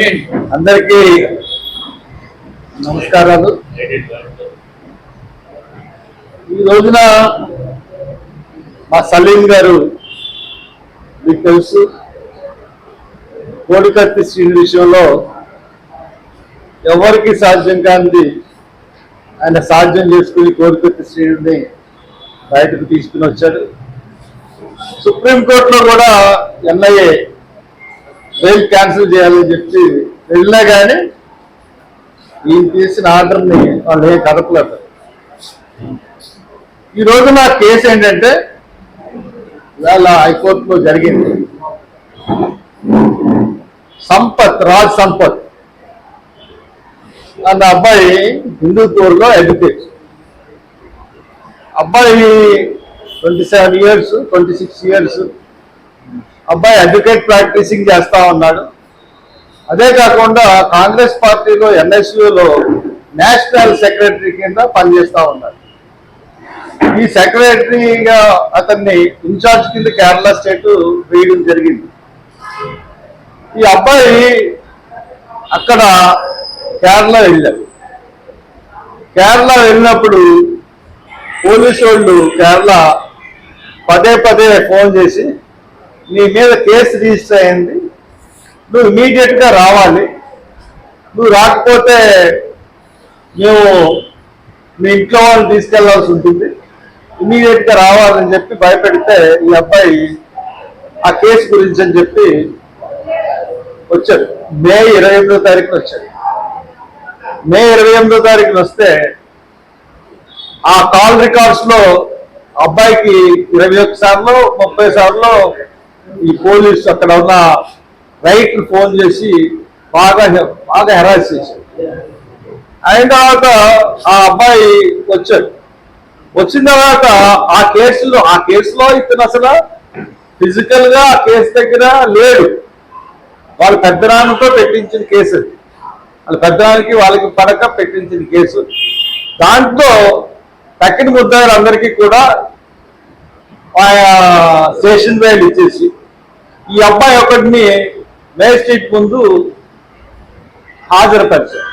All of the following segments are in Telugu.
అందరికీ నమస్కారాలు. ఈ రోజున మా సలీం గారు మీకు తెలుసు కోడికత్తి శ్రీని విషయంలో ఎవరికి సాధ్యం కానిది ఆయన సాధ్యం చేసుకుని కోడికత్తి శ్రీని బయటకు తీసుకుని వచ్చాడు. సుప్రీంకోర్టులో కూడా ఎన్ఐఏ బెయిల్ క్యాన్సిల్ చేయాలని చెప్పి వెళ్ళినా కానీ ఈయన తీసిన ఆర్డర్ని వాళ్ళు ఏం కదపలేదు. ఈరోజు నా కేసు ఏంటంటే ఇవాళ హైకోర్టులో జరిగింది. సంపత్ రాజ్ సంపత్. అన్న అబ్బాయి హిందూపూర్లో ఎడ్యుకేట్. అబ్బాయి twenty seven years twenty six years అబ్బాయి అడ్వకేట్ ప్రాక్టీసింగ్ చేస్తా ఉన్నాడు. అదే కాకుండా కాంగ్రెస్ పార్టీలో ఎన్ఎస్యులో నేషనల్ సెక్రటరీ కింద పనిచేస్తూ ఉన్నాడు. ఈ సెక్రటరీగా అతన్ని ఇన్ఛార్జ్ కింద కేరళ స్టేట్ వేయడం జరిగింది. ఈ అబ్బాయి అక్కడ కేరళ వెళ్ళాడు. కేరళ వెళ్ళినప్పుడు పోలీసు వాళ్ళు కేరళ పదే పదే ఫోన్ చేసి నీ మీద కేసు రిజిస్టర్ అయింది నువ్వు ఇమీడియట్గా రావాలి. నువ్వు రాకపోతే మేము మీ ఇంట్లో వాళ్ళు తీసుకెళ్ళాల్సి ఉంటుంది. ఇమీడియట్గా రావాలని చెప్పి భయపెడితే ఈ అబ్బాయి ఆ కేసు గురించి అని చెప్పి వచ్చాడు. మే ఇరవై ఎనిమిదో తారీఖున వచ్చాడు. మే ఇరవై ఎనిమిదో తారీఖున వస్తే ఆ కాల్ రికార్డ్స్లో అబ్బాయికి ఇరవై ఒక్క సార్లు ముప్పై సార్లు ఈ పోలీసు అక్కడ ఉన్న రైట్ ఫోన్ చేసి బాగా బాగా హెరాస్ చేశారు. అయిన తర్వాత ఆ అబ్బాయి వచ్చాడు. వచ్చిన తర్వాత ఆ కేసులో ఆ కేసులో ఇతను అసలు ఫిజికల్గా ఆ కేసు దగ్గర లేడు. వాళ్ళు పెద్దనాన్నతో పెట్టించిన కేసు. అది. వాళ్ళ పెద్దనానికి వాళ్ళకి పడక పెట్టించిన కేసు. దాంట్లో తక్కిన ముద్దాయిలందరికీ కూడా స్టేషన్ వేలు ఇచ్చేసి ఈ అబ్బాయి ఒకటిని మేజిస్ట్రేట్ ముందు హాజరుపరిచారు.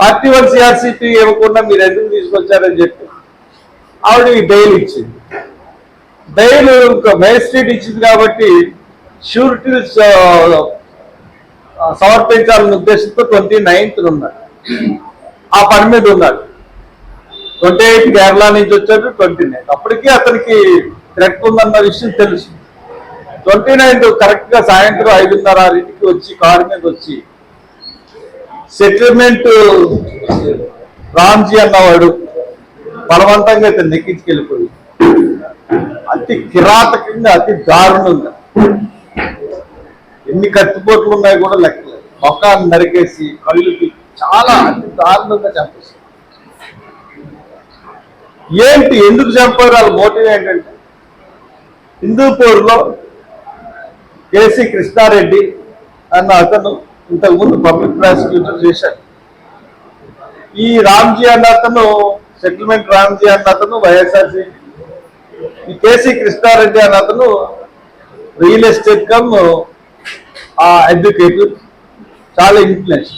పార్టీ వన్ సిఆర్సీపీ ఇవ్వకుండా మీరు ఎందుకు తీసుకొచ్చారని చెప్పి ఆవిడ బెయిల్ ఇచ్చింది. బెయిల్ ఇంకా మేజిస్ట్రేట్ ఇచ్చింది కాబట్టి షూరిటీ సమర్పించాలన్న ఉద్దేశంతో ట్వంటీ నైన్త్ ఉన్నాడు ఆ పని మీద ఉన్నాడు ట్వంటీ ఎయిట్ కేరళ నుంచి వచ్చాడు ట్వంటీ నైన్ అప్పటికీ అతనికి థ్రెట్ ఉందన్న విషయం తెలుసు. ట్వంటీ నైన్త్ కరెక్ట్గా సాయంత్రం ఐదున్నర ఇంటికి వచ్చి కారు మీద వచ్చి. సెటిల్మెంట్ రామ్జీ అన్నవాడు బలవంతంగా ఇతను నెక్కించుకెళ్ళిపోయి. అతి కిరాతకంగా అతి దారుణంగా. ఎన్ని కత్తిపోట్లు ఉన్నాయి కూడా లెక్కలేదు. మొక్కాన్ని నరికేసి కళ్ళుకి చాలా అతి దారుణంగా చంపేసి ఏంటి ఎందుకు చంపారు? వాళ్ళ మోటివ్ ఏంటంటే హిందూపూర్లో కేసీ కృష్ణారెడ్డి అన్న అతను ఇంతకుముందు పబ్లిక్ ప్రాసిక్యూటర్ చేశాడు. ఈ రామ్జీ అన్న అతను సెటిల్మెంట్ రామ్జీ అన్న అతను వైఎస్ఆర్సీ ఈ కేసీ కృష్ణారెడ్డి అన్న అతను రియల్ ఎస్టేట్ కమ్ ఎడ్యుకేటర్ చాలా ఇన్ఫ్లుయెన్స్.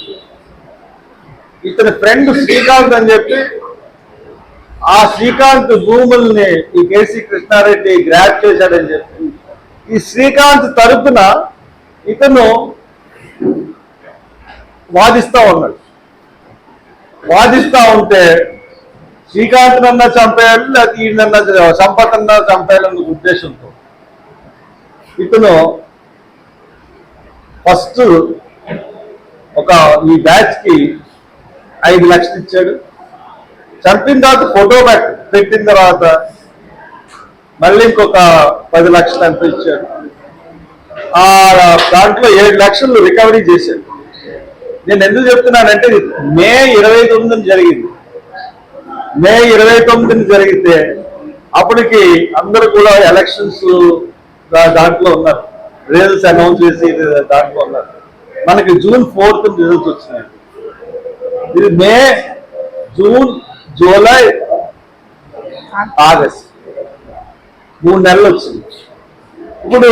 ఇతని ఫ్రెండ్ శ్రీకాంత్ అని చెప్పి ఆ శ్రీకాంత్ భూముల్ని ఈ కేసీ కృష్ణారెడ్డి గ్రాప్ చేశాడని చెప్పి ఈ శ్రీకాంత్ తరపున ఇతను వాదిస్తా ఉన్నాడు. వాదిస్తా ఉంటే శ్రీకాంత్ నన్నా చంపేయాలి లేకపోతే ఈయనన్నా సంపత్ అన్నా చంపేయాలన్న ఉద్దేశంతో ఇతను ఫస్ట్ ఒక ఈ బ్యాచ్కి ఐదు లక్షలు ఇచ్చాడు. చంపిన తర్వాత ఫోటో పెట్టిన తర్వాత మళ్ళీ ఇంకొక పది లక్షలు ఎంత ఇచ్చారు ఆ దాంట్లో ఏడు లక్షలు రికవరీ చేశాడు. నేను ఎందుకు చెప్తున్నానంటే మే ఇరవై తొమ్మిదిని జరిగింది. మే ఇరవై తొమ్మిదిని జరిగితే అప్పటికి అందరు కూడా ఎలక్షన్స్ దాంట్లో ఉన్నారు. రిజల్ట్స్ అనౌన్స్ చేసి దాంట్లో ఉన్నారు. మనకి జూన్ ఫోర్త్ రిజల్ట్స్ వచ్చినాయి. ఇది మే జూన్ జూలై ఆగస్ట్. మూడు నెలలు వచ్చింది. ఇప్పుడు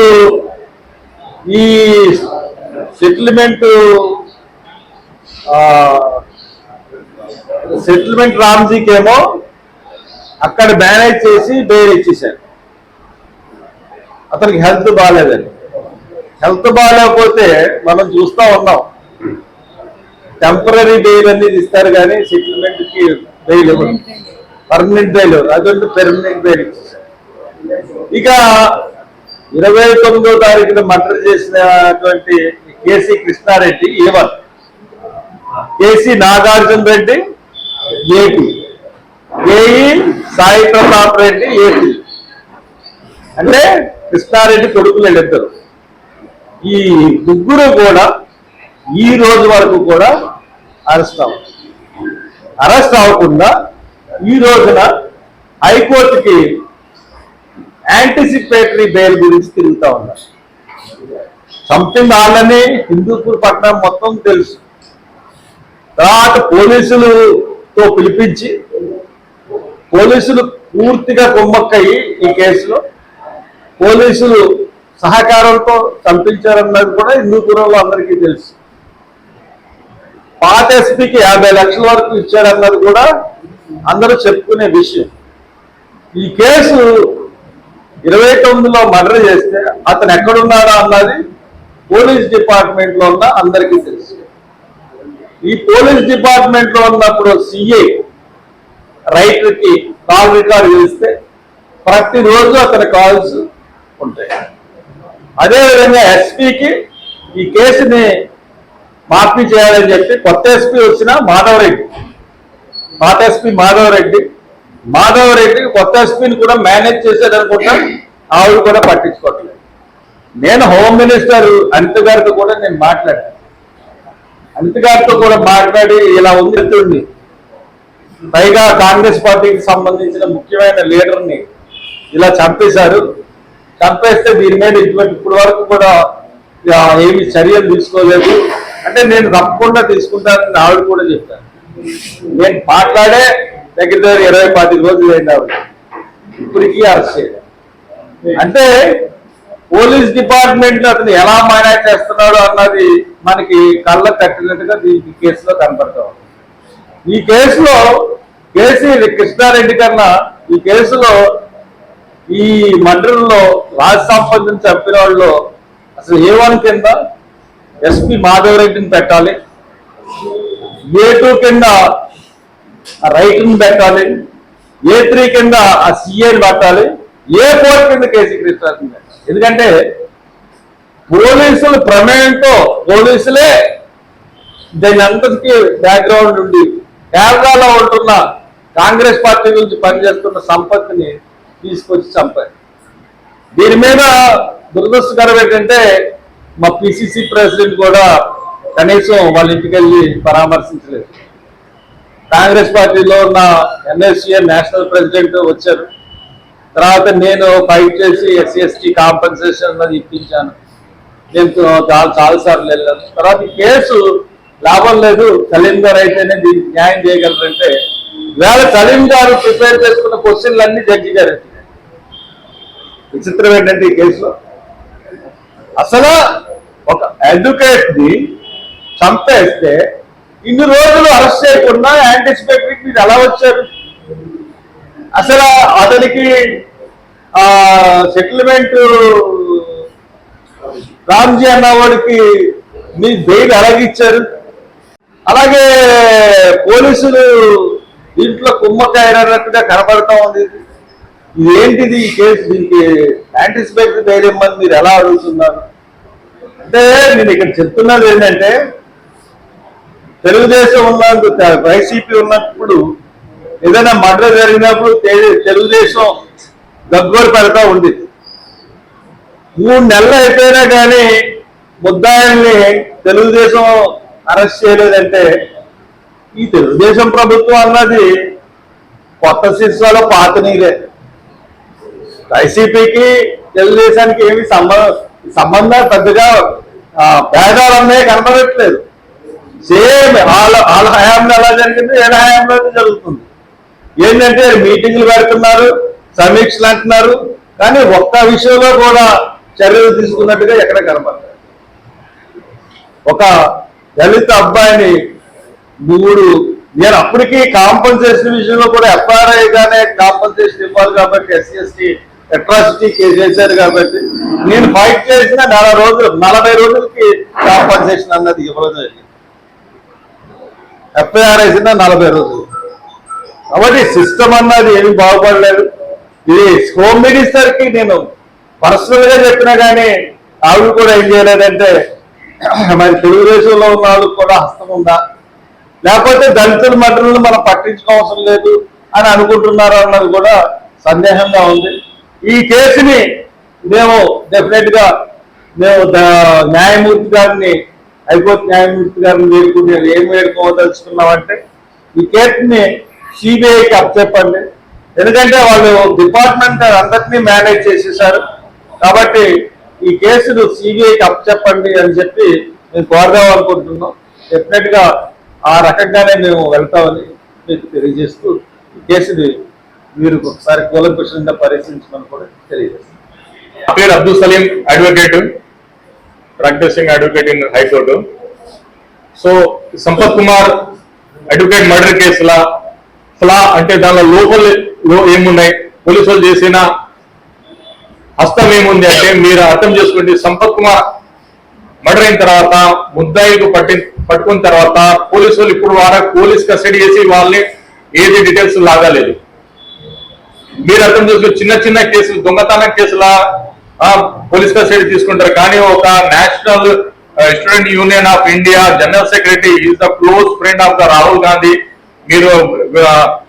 ఈ సెటిల్మెంట్ సెటిల్మెంట్ రామ్జీకి ఏమో అక్కడ మేనేజ్ చేసి బెయిల్ ఇచ్చేసారు అతనికి హెల్త్ బాగాలేదని. హెల్త్ బాగాలేకపోతే మనం చూస్తా ఉన్నాం. టెంపరీ బెయిల్ అనేది ఇస్తారు కానీ సెటిల్మెంట్కి బెయిల్ ఇవ్వరు. Permanent bail. అదంటే పెర్మనెంట్ బెయిల్ ఇచ్చేసారు ఇక ఇరవై తొమ్మిదో తారీఖున మర్డర్ చేసినటువంటి KC Krishna Reddy A one KC Nagarjuna Reddy AP. AE Sai Pratap Reddy AP. అంటే కృష్ణారెడ్డి కొడుకులు వీళ్ళిద్దరు. ఈ ముగ్గురు కూడా ఈ రోజు వరకు కూడా అరెస్ట్ అవ్వ అరెస్ట్ అవ్వకుండా ఈ రోజున హైకోర్టుకి యాంటిసిపేటరీ బెయిల్ గురించి తిరుగుతా ఉన్నారు సంథింగ్ వాళ్ళని హిందూపూర్ పట్టణం మొత్తం తెలుసు. తర్వాత పోలీసులతో పిలిపించి పోలీసులు పూర్తిగా కుమ్మక్కయ్యి ఈ కేసులో. పోలీసులు సహకారంతో చంపించారన్నది కూడా హిందూపురంలో అందరికీ తెలుసు. పాత ఎస్పీకి యాభై లక్షల వరకు ఇచ్చారన్నది కూడా అందరూ చెప్పుకునే విషయం. ఈ కేసు ఇరవై తొమ్మిదిలో మర్డర్ చేస్తే అతను ఎక్కడున్నాడా అన్నది పోలీస్ డిపార్ట్మెంట్లో ఉన్న అందరికీ తెలుసు. ఈ పోలీస్ డిపార్ట్మెంట్లో ఉన్నప్పుడు సిఏ రైటర్కి కాల్ రికార్డ్ చేస్తే ప్రతిరోజు అతని కాల్స్ ఉంటాయి. అదేవిధంగా ఎస్పీకి ఈ కేసుని మాఫీ చేయాలని చెప్పి కొత్త ఎస్పీ వచ్చిన మాధవరెడ్డి పాత ఎస్పీ మాధవరెడ్డి మాధవరెడ్డి కొత్త ఎస్పీని కూడా మేనేజ్ చేసేదనుకుంటా ఆవిడ కూడా పట్టించుకోవట్లేదు. నేను హోమ్ మినిస్టర్ అనిత గారితో కూడా నేను మాట్లాడాను. అనిత గారితో కూడా మాట్లాడి ఇలా ఉంది పైగా కాంగ్రెస్ పార్టీకి సంబంధించిన ముఖ్యమైన లీడర్ని ఇలా చంపేశారు. చంపేస్తే దీని మీద ఇటువంటి ఇప్పటి వరకు కూడా ఏమి చర్యలు తీసుకోలేదు. అంటే నేను తప్పకుండా తీసుకుంటానని ఆవిడ కూడా చెప్పాను నేను మాట్లాడే దగ్గర దగ్గర ఇరవై పది రోజులు అయినారు ఇప్పటికీ అరెస్ట్ చేయలేదు. అంటే పోలీస్ డిపార్ట్మెంట్ అతను ఎలా మేనేజ్ చేస్తున్నాడు అన్నది మనకి కళ్ళ కట్టినట్టుగా దీనికి కేసులో కనపడతా. ఈ కేసులో కేసీ కృష్ణారెడ్డి కన్నా ఈ కేసులో ఈ మండలంలో రాజ సంపదం చంపిన వాళ్ళు అసలు ఏ వన్ కింద ఎస్పి మాధవరెడ్డిని పెట్టాలి? ఏ టూ కింద రైతుని పెట్టాలి ఏ త్రీ కింద ఆ సిఐని పెట్టాలి ఏ ఫోర్ కింద కేసీ కృష్ణారెడ్డి పెట్టాలి. ఎందుకంటే పోలీసుల ప్రమేయంతో పోలీసులే దీని అంతటికి బ్యాక్గ్రౌండ్ ఉండి కేరళలో ఉంటున్న కాంగ్రెస్ పార్టీ నుంచి పనిచేస్తున్న సంపత్తిని తీసుకొచ్చి చంపారు. దీని మీద దురదృష్టకరం ఏంటంటే మా పిసిసి ప్రెసిడెంట్ కూడా కనీసం వాళ్ళ ఇంటికి వెళ్ళి పరామర్శించలేదు. కాంగ్రెస్ పార్టీలో ఉన్న ఎన్ఎస్సీఏ నేషనల్ ప్రెసిడెంట్ వచ్చారు. తర్వాత నేను ఫైట్ చేసి ఎస్సీ ఎస్టీ కాంపన్సేషన్ ఇప్పించాను. నేను చాలా చాలా సార్లు వెళ్ళాను. తర్వాత ఈ కేసు లాభం లేదు. సలీం గారు అయితేనే దీనికి న్యాయం చేయగలరంటే వేళ సలీం గారు ప్రిపేర్ చేసుకున్న క్వశ్చన్లు అన్ని జడ్జి గారు విచిత్రం ఏంటంటే ఈ కేసులో? అసలు ఒక అడ్వకేట్ని చంపేస్తే ఇన్ని రోజులు అరెస్ట్ చేయకుండా యాంటిసిపేటరీ మీరు ఎలా వచ్చారు? అసలు అతనికి సెటిల్మెంట్ రామ్జీ అన్నవాడికి మీ బెయిల్ అలాగిచ్చారు అలాగే పోలీసులు దీంట్లో కుమ్మకాయనట్టుగా కనపడతా ఉంది. ఇదేంటిది ఈ కేసు? దీనికి యాంటిసిపేటరీ బెయిల్ ఇమ్మని మీరు ఎలా అడుగుతున్నారు అంటే నేను ఇక్కడ చెప్తున్నది ఏంటంటే తెలుగుదేశం ఉన్నందుకు వైసీపీ ఉన్నప్పుడు ఏదైనా మర్డర్ జరిగినప్పుడు తెలుగుదేశం గగ్గోలు పెడతా ఉంది మూడు నెలలు అయిపోయినా కానీ ముద్దాయిల్ని తెలుగుదేశం అరెస్ట్ చేయలేదంటే ఈ తెలుగుదేశం ప్రభుత్వం అన్నది కొత్త శిష్యుల పాత నీరే. వైసీపీకి తెలుగుదేశానికి ఏమి సంబంధం సంబంధాలు పెద్దగా భేదాలు అన్నవి కనబడట్లేదు సేమ్ వాళ్ళ వాళ్ళ హయాంలో ఎలా జరిగింది వీళ్ళ హయాంలో జరుగుతుంది. ఏంటంటే మీటింగ్లు పెడుతున్నారు సమీక్షలు అంటున్నారు కానీ ఒక్క విషయంలో కూడా చర్యలు తీసుకున్నట్టుగా ఎక్కడ కనపడతారు ఒక దళిత అబ్బాయిని మూడు నేను అప్పటికి కాంపన్సేషన్ విషయంలో కూడా ఎఫ్ఆర్ఐ గానే కాంపన్సేషన్ ఇవ్వాలి కాబట్టి ఎస్సీ ఎస్టీ అట్రాసిటీ కేసు వేశారు కాబట్టి నేను ఫైట్ చేసిన నెల రోజులు నలభై రోజులకి కాంపన్సేషన్ అన్నది ఇవ్వడం జరిగింది. ఎఫ్ఐఆర్ వేసిన నలభై రోజులు. కాబట్టి సిస్టమ్ అన్నది ఏమి బాగుపడలేదు. ఇది హోమ్ మినిస్టర్కి నేను పర్సనల్గా చెప్పినా కానీ ఆవిడ కూడా ఏం చేయలేదంటే మరి తెలుగుదేశంలో ఉన్న వాళ్ళకి కూడా హస్తం ఉందా? లేకపోతే దళితుల మటలను మనం పట్టించుకోవసరం లేదు అని అనుకుంటున్నారు అన్నది కూడా సందేహంగా ఉంది. ఈ కేసుని మేము డెఫినెట్గా మేము న్యాయమూర్తి గారిని హైకోర్టు న్యాయమూర్తి గారిని వేడుకుని ఏం వేడుకోదలుచుకున్నామంటే ఈ కేసుని సిబిఐకి అప్పచెప్పండి. ఎందుకంటే వాళ్ళు డిపార్ట్మెంట్ అందరినీ మేనేజ్ చేసేసారు. కాబట్టి ఈ కేసును సిబిఐకి అప్పచెప్పండి అని చెప్పి మేము కోరదాం అనుకుంటున్నాం. డెఫినెట్గా ఆ రకంగానే మేము వెళ్తామని మీకు తెలియజేస్తూ ఈ కేసుని మీరు ఒకసారి కూలంకృష్ణంగా పరిశీలించమని కూడా తెలియజేస్తాం. పేరు Abdul Salim advocate. Practising advocate in high court so Sampath Kumar advocate murder కేసుల ఫ్లా అంటే దానిలో లోపల లో- ఏమున్నాయి? పోలీసులు చేసిన హస్తం ఏముంది అంటే మీరు అర్థం చేసుకుంటే సంపత్ కుమార్ మర్డర్ అయిన తర్వాత ముద్దాయికు పట్టి పట్టుకున్న తర్వాత పోలీసులు ఇప్పుడు వారా పోలీస్ కస్టడీ చేసి వాళ్ళని ఏది డీటెయిల్స్ లాగాలేదు. మీరు అర్థం చేసుకో చిన్న చిన్న కేసులు దొంగతనం కేసుల పోలీస్ కస్టడీ తీసుకుంటారు. కానీ ఒక national student union of India general secretary is the close friend of the Rahul Gandhi. మీరు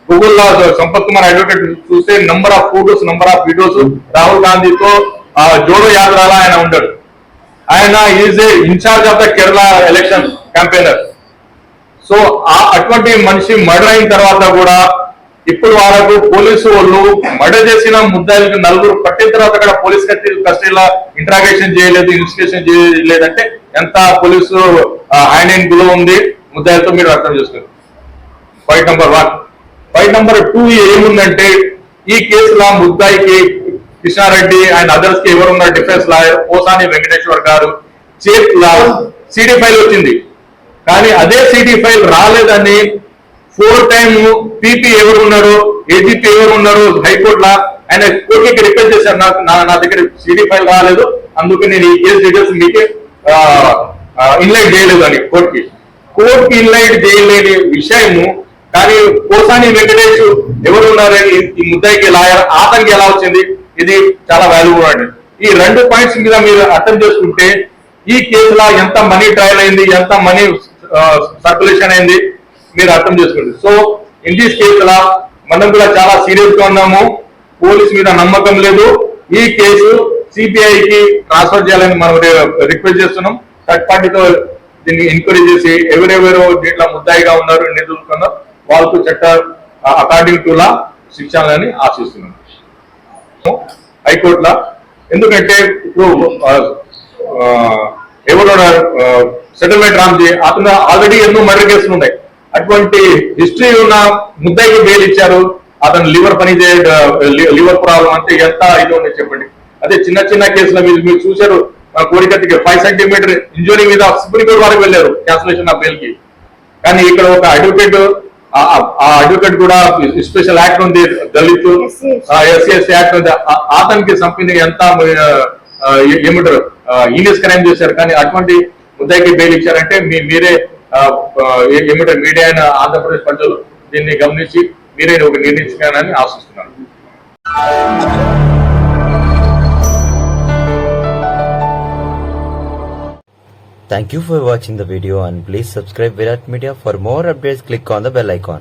గూగుల్లో సంపత్ కుమార్ అడ్వకేట్ చూస్తే number of photos number of videos Rahul గాంధీతో జోడో యాత్రలా ఆయన ఉండడు. ఆయన is a incharge of the Kerala election campaigner. So ఆ అటువంటి మనిషి మర్డర్ అయిన తర్వాత కూడా ఇప్పుడు వాళ్ళకు పోలీసు వాళ్ళు మర్డర్ చేసిన ముద్దాయిలకు నలుగురు పట్టిన తర్వాత అక్కడ పోలీస్ కస్టడీలో ఇంట్రాగేషన్ చేయలేదు ఇన్వెస్టిగేషన్ చేయలేదంటే ఎంత పోలీసు హ్యాండ్ ఇన్ బిలో ఉంది? ముద్దాయిలతో మీరు అర్థం చేసుకోండి. Point number one point number two ఏముందంటే ఈ కేసులో ముద్దాయికి కృష్ణారెడ్డి అండ్ అదర్స్కి ఎవరున్నారు డిఫెన్స్ లాయర్ పోసాని వెంకటేశ్వర్ గారు చేత్ సిడి ఫైల్ వచ్చింది. కానీ అదే సిడి ఫైల్ రాలేదని ఫోర్ టైమ్ పీపీ ఎవరు ఉన్నారు ఏజీపీ ఎవరు ఉన్నారు హైకోర్టులో ఆయన కోర్టుకి రిక్వెస్ట్ చేశారు. నాకు నా నా దగ్గర సిడీ ఫైల్ రాలేదు. అందుకే నేను ఈ కేసు డీటెయిల్స్ మీకే ఇన్లైట్ చేయలేదు అని కోర్టుకి. కోర్టుకి ఇన్లైట్ చేయలేని విషయము కానీ కోసాని వెంకటేష్ ఎవరు ఉన్నారని ఈ- ఈ ముద్దాయికి లాయర్ ఆతనికి ఎలా వచ్చింది? ఇది చాలా వాల్యూబుల్ అండి. ఈ రెండు పాయింట్స్ మీద మీరు అర్థం చేసుకుంటే ఈ కేసులో ఎంత మనీ ట్రయల్ అయింది ఎంత మనీ సర్క్యులేషన్ అయింది మీరు అర్థం చేసుకోండి. సో ఇన్ దిస్ కేసులో మనం కూడా చాలా సీరియస్గా ఉన్నాము. పోలీస్ మీద నమ్మకం లేదు. ఈ కేసు సిబిఐ కి ట్రాన్స్ఫర్ చేయాలని మనం రిక్వెస్ట్ చేస్తున్నాం. థర్డ్ పార్టీతో దీన్ని ఎంక్వైరీ చేసి ఎవరెవరు దీంట్లో ముద్దాయిగా ఉన్నారు నిధులుకున్నారు వాళ్ళకు చట్ట అకార్డింగ్ టు లా శిక్షాలని ఆశిస్తున్నాం. హైకోర్టులో ఎందుకంటే ఇప్పుడు ఎవరు సెటిల్మెంట్ రామ్జీ అతను ఆల్రెడీ ఎన్నో మర్డర్ కేసులు ఉన్నాయి. అటువంటి హిస్టరీ ఉన్న ముద్దాయికి బెయిల్ ఇచ్చారు. అతను లివర్ పని లివర్ ప్రాబ్లం అంటే ఎంత ఇది ఉంది చెప్పండి. అదే చిన్న చిన్న కేసుల మీద మీరు చూశారు. ఆ, కోడికత్తికి ఫైవ్ సెంటీమీటర్ ఇంజురీ మీద సుప్రీం కోర్టు వరకు వెళ్ళారు క్యాన్సిలేషన్ ఆఫ్ బెయిల్కి. కానీ ఇక్కడ ఒక అడ్వకేట్ ఆ అడ్వకేట్ కూడా స్పెషల్ యాక్ట్ ఉంది దళిత్. ఎస్సీ ఎస్సీ యాక్ట్ ఉంది. ఆ- అతనికి సంపిన ఎంత ఆ, ఆ, ఏమంటారు ఈనియస్ క్రైమ్ చేశారు. కానీ అటువంటి ముద్దాయికి బెయిల్ ఇచ్చారంటే మీరే ఆ, ఆ, ఏ- ఏమంటారు మీడియా అయిన ఆంధ్రప్రదేశ్ ప్రజలు దీన్ని గమనించి మీరే ఒక నిర్ణయించాలని ఆశిస్తున్నాను Thank you for watching the video and please subscribe Virat Media for more updates click on the bell icon.